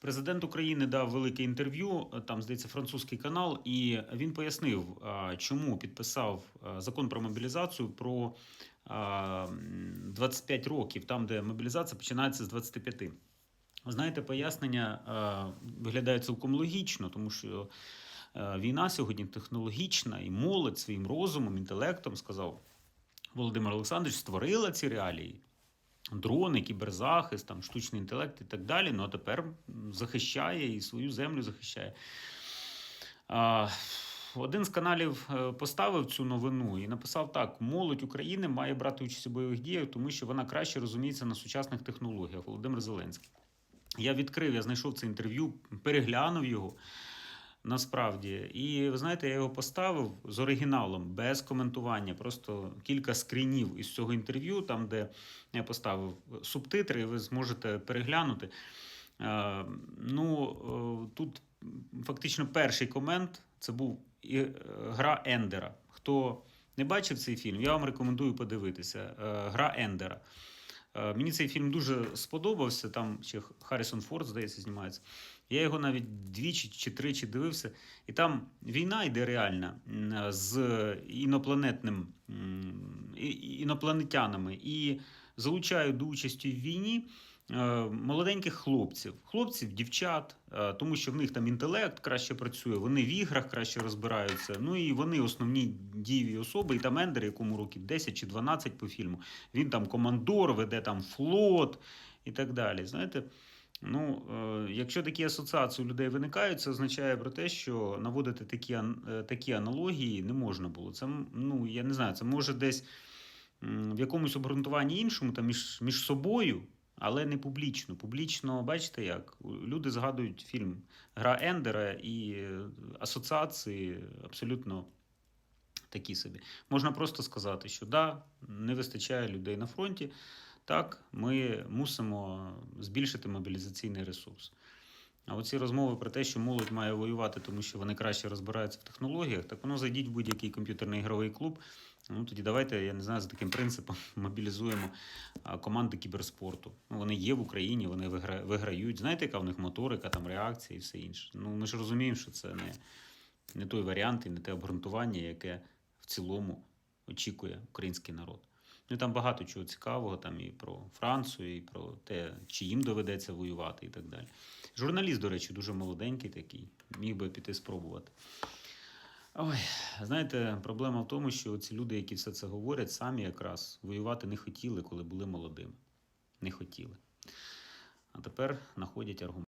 Президент України дав велике інтерв'ю, там здається французький канал, і він пояснив, чому підписав закон про мобілізацію про 25 років, там де мобілізація починається з 25. Ви Знаєте, пояснення виглядає цілком логічно, тому що війна сьогодні технологічна, і молодь своїм розумом, інтелектом сказав Володимир Олександрович, створила ці реалії дрони, кіберзахист, там, штучний інтелект і так далі. Ну а тепер захищає і свою землю захищає. Один з каналів е, поставив цю новину і написав так: молодь України має брати участь у бойових діях, тому що вона краще розуміється на сучасних технологіях. Володимир Зеленський. Я відкрив, я знайшов це інтерв'ю, переглянув його. Насправді, і ви знаєте, я його поставив з оригіналом без коментування. Просто кілька скрінів із цього інтерв'ю, там, де я поставив субтитри, і ви зможете переглянути. Е, ну, е, тут фактично перший комент це був е, гра Ендера. Хто не бачив цей фільм, я вам рекомендую подивитися. Гра Ендера. Е, Мені цей фільм дуже сподобався. Там ще Харрісон Форд, здається, знімається. Я його навіть двічі чи тричі дивився, і там війна йде реальна з інопланетним інопланетянами і залучають до участі в війні е, молоденьких хлопців, хлопців, дівчат, е, тому що в них там інтелект краще працює, вони в іграх краще розбираються. Ну і вони основні дієві особи. І там Ендер, якому років 10 чи 12 по фільму. Він там командор, веде там флот і так далі. Знаєте. Ну, е, якщо такі асоціації у людей виникають, це означає про те, що наводити такі, е, такі аналогії не можна було. Це, ну, я не знаю, це може десь в якомусь обґрунтуванні іншому, там між, між собою, але не публічно. Публічно, бачите як? Люди згадують фільм Гра Ендера і е, асоціації абсолютно такі собі. Можна просто сказати, що да, не вистачає людей на фронті. Так, ми мусимо збільшити мобілізаційний ресурс. А оці розмови про те, що молодь має воювати, тому що вони краще розбираються в технологіях, так воно зайдіть в будь-який комп'ютерний ігровий клуб. Ну тоді давайте, я не знаю, за таким принципом мобілізуємо команди кіберспорту. Ну, вони є в Україні, вони вигра... виграють. Знаєте, яка в них моторика, там реакція і все інше. Ну ми ж розуміємо, що це не, не той варіант і не те обґрунтування, яке в цілому очікує український народ. Ну там багато чого цікавого, там і про Францію, і про те, чи їм доведеться воювати, і так далі. Журналіст, до речі, дуже молоденький такий, міг би піти спробувати. Ой, знаєте, проблема в тому, що ці люди, які все це говорять, самі якраз воювати не хотіли, коли були молодими. Не хотіли. А тепер знаходять аргумент.